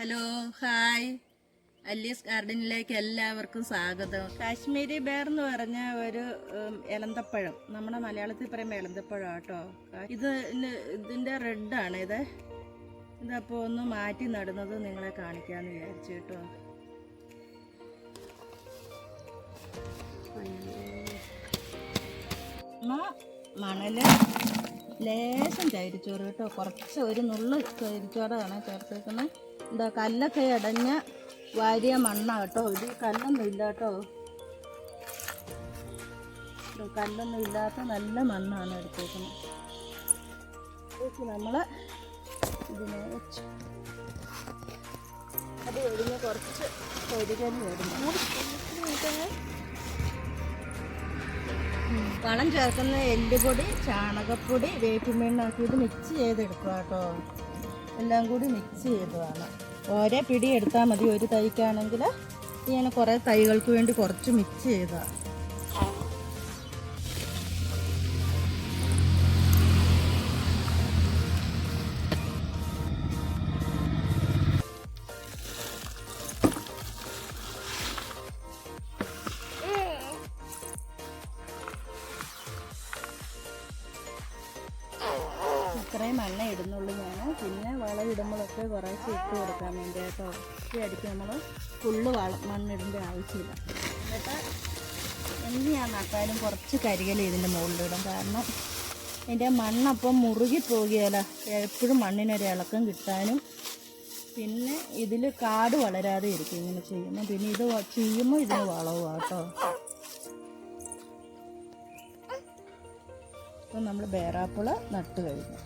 Hello hi. അല്ലീസ് ഗാർഡനിലേക്ക് എല്ലാവർക്കും സ്വാഗതം. Kashmiri bare എന്ന് പറഞ്ഞ ഒരു എലന്തപ്പഴം. നമ്മുടെ മലയാളത്തിൽ പറയുമ്പോൾ എലന്തപ്പഴം കേട്ടോ ഇത് ഇതിന്റെ റെഡാണ് ഇത്. ഇതപ്പോൾ ഒന്ന് മാറ്റി നടുന്നത് നിങ്ങളെ കാണിക്കാമെന്ന് വിചാരിച്ചു കേട്ടോ മണൽ ലേശം ചരിച്ചോറ് കേട്ടോ കുറച്ച് ഒരു നുള്ളു ചരിച്ചോറാണ് ചേർത്തേക്കുന്നത് എന്താ കല്ലൊക്കെ അടഞ്ഞ വാരിയ മണ്ണാ കേട്ടോ. ഇത് കല്ലൊന്നും ഇല്ല കേട്ടോ. കല്ലൊന്നും ഇല്ലാത്ത നല്ല മണ്ണാണ് എടുത്തേക്കുന്നത്. നമ്മൾ ഇതിനെ വെച്ച് അത് കഴിഞ്ഞ് കുറച്ച് കരികൽ വരുന്നു വളം ചേർക്കുന്ന എല്ലുപൊടി ചാണകപ്പൊടി വേപ്പിമെണ്ണാക്കിയിട്ട് മിക്സ് ചെയ്തെടുക്കുക കേട്ടോ. എല്ലാം കൂടി മിക്സ് ചെയ്തതാണ്. ഓരോ പിടി എടുത്താൽ മതി. ഒരു തൈക്കാണെങ്കിൽ ഇങ്ങനെ കുറേ തൈകൾക്ക് വേണ്ടി കുറച്ച് മിക്സ് ചെയ്തതാണ് ഇത്രയും മണ്ണ ഇടുന്നുള്ളൂ ഞാൻ പിന്നെ വളം ഇടുമ്പോഴൊക്കെ കുറേശ്ശെ ഇട്ട് കൊടുക്കാൻ വേണ്ടി കേട്ടോ ഒക്കെ അടിക്ക് നമ്മൾ ഫുള്ള് വളം മണ്ണിടേണ്ട ആവശ്യമില്ല. എന്നിട്ട് എന്ത് ഞാൻ നട്ടാലും കുറച്ച് കരികല ഇതിന്റെ മുകളിലിടും കാരണം എന്റെ മണ്ണപ്പം മുറുകി പോകുകയല്ല എപ്പോഴും മണ്ണിനൊരു ഇളക്കം കിട്ടാനും പിന്നെ ഇതിൽ കാട് വളരാതെ ഇരിക്കും ഇങ്ങനെ ചെയ്യുമ്പോൾ പിന്നെ ഇത് ചെയ്യുമ്പോൾ ഇതിന് വളവും കേട്ടോ ഇപ്പം നമ്മൾ ബേറാപ്പിള നട്ട് കഴിഞ്ഞു.